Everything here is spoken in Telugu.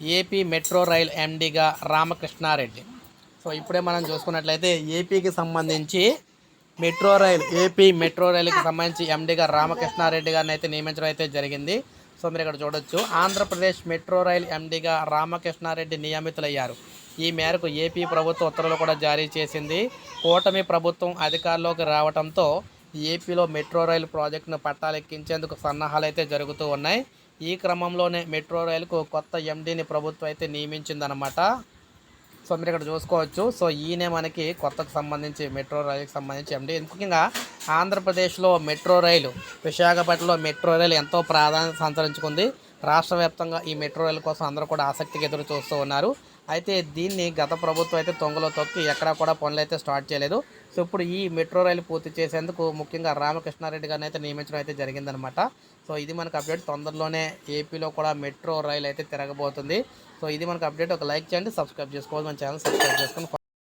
ఏపీ మెట్రో రైల్ ఎండీగా రామకృష్ణారెడ్డి. సో ఇప్పుడే మనం చూసుకున్నట్లయితే ఏపీకి సంబంధించి మెట్రో రైల్ ఏపీ మెట్రో రైలుకి సంబంధించి ఎండీగా రామకృష్ణారెడ్డి గారిని అయితే నియమించడం అయితే జరిగింది. సో మీరు ఇక్కడ చూడొచ్చు. ఆంధ్రప్రదేశ్ మెట్రో రైల్ ఎండీగా రామకృష్ణారెడ్డి నియమితులయ్యారు. ఈ మేరకు ఏపీ ప్రభుత్వం ఉత్తర్వులు కూడా జారీ చేసింది. కూటమి ప్రభుత్వం అధికారంలోకి రావడంతో ఏపీలో మెట్రో రైలు ప్రాజెక్టును పట్టాలెక్కించేందుకు సన్నాహాలు అయితే జరుగుతూ ఉన్నాయి. ఈ క్రమంలోనే మెట్రో రైలుకు కొత్త ఎండీని ప్రభుత్వం అయితే నియమించిందనమాట సో మీరు ఇక్కడ చూసుకోవచ్చు. సో ఈయనే మనకి కొత్తకు సంబంధించి మెట్రో రైలుకి సంబంధించి ఎండి. ముఖ్యంగా ఆంధ్రప్రదేశ్లో మెట్రో రైలు విశాఖపట్నంలో మెట్రో రైలు ఎంతో ప్రాధాన్యత సంతరించుకుంది. రాష్ట్ర వ్యాప్తంగా ఈ మెట్రో రైలు కోసం అందరూ కూడా ఆసక్తిగా ఎదురు చూస్తూ ఉన్నారు. అయితే దీన్ని గత ప్రభుత్వం అయితే తొంగలో తొక్కి ఎక్కడా కూడా పనులు అయితే స్టార్ట్ చేయలేదు. సో ఇప్పుడు ఈ మెట్రో రైలు పూర్తి చేసేందుకు ముఖ్యంగా రామకృష్ణారెడ్డి గారిని అయితే నియమించడం అయితే జరిగిందనమాట సో ఇది మనకు అప్డేట్. తొందరలోనే ఏపీలో కూడా మెట్రో రైలు అయితే తిరగబోతుంది. సో ఇది మనకు అప్డేట్. ఒక లైక్ చేయండి సబ్స్క్రైబ్ చేసుకోవాలి. మన ఛానల్ సబ్స్క్రైబ్ చేసుకొని